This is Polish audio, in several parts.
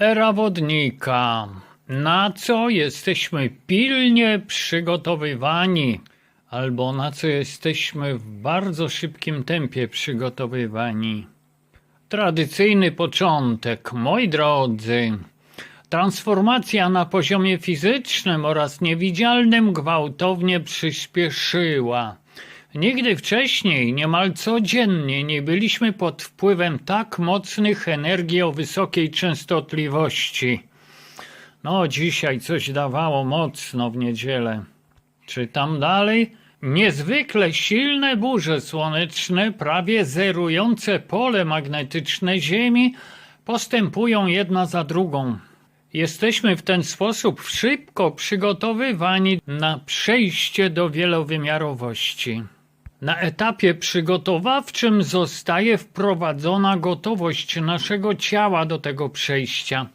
Era wodnika, na co jesteśmy pilnie przygotowywani, albo na co jesteśmy w bardzo szybkim tempie przygotowywani. Tradycyjny początek, moi drodzy. Transformacja na poziomie fizycznym oraz niewidzialnym gwałtownie przyspieszyła. Nigdy wcześniej, niemal codziennie, nie byliśmy pod wpływem tak mocnych energii o wysokiej częstotliwości. No, dzisiaj coś dawało mocno w niedzielę. Czytam dalej. Niezwykle silne burze słoneczne, prawie zerujące pole magnetyczne Ziemi, postępują jedna za drugą. Jesteśmy w ten sposób szybko przygotowywani na przejście do wielowymiarowości. Na etapie przygotowawczym zostaje wprowadzona gotowość naszego ciała do tego przejścia.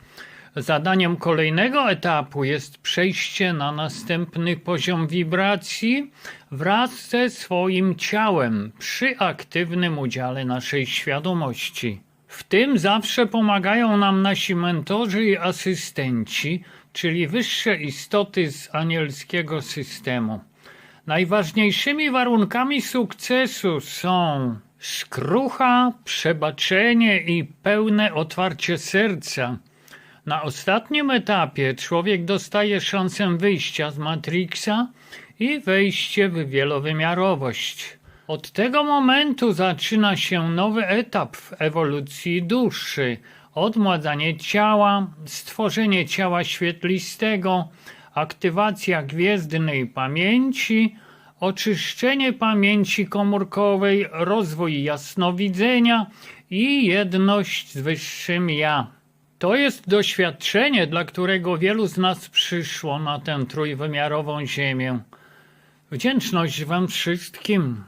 Zadaniem kolejnego etapu jest przejście na następny poziom wibracji wraz ze swoim ciałem przy aktywnym udziale naszej świadomości. W tym zawsze pomagają nam nasi mentorzy i asystenci, czyli wyższe istoty z anielskiego systemu. Najważniejszymi warunkami sukcesu są skrucha, przebaczenie i pełne otwarcie serca. Na ostatnim etapie człowiek dostaje szansę wyjścia z Matrixa i wejście w wielowymiarowość. Od tego momentu zaczyna się nowy etap w ewolucji duszy. Odmładzanie ciała, stworzenie ciała świetlistego, aktywacja gwiezdnej pamięci, oczyszczenie pamięci komórkowej, rozwój jasnowidzenia i jedność z wyższym ja. To jest doświadczenie, dla którego wielu z nas przyszło na tę trójwymiarową Ziemię. Wdzięczność Wam wszystkim.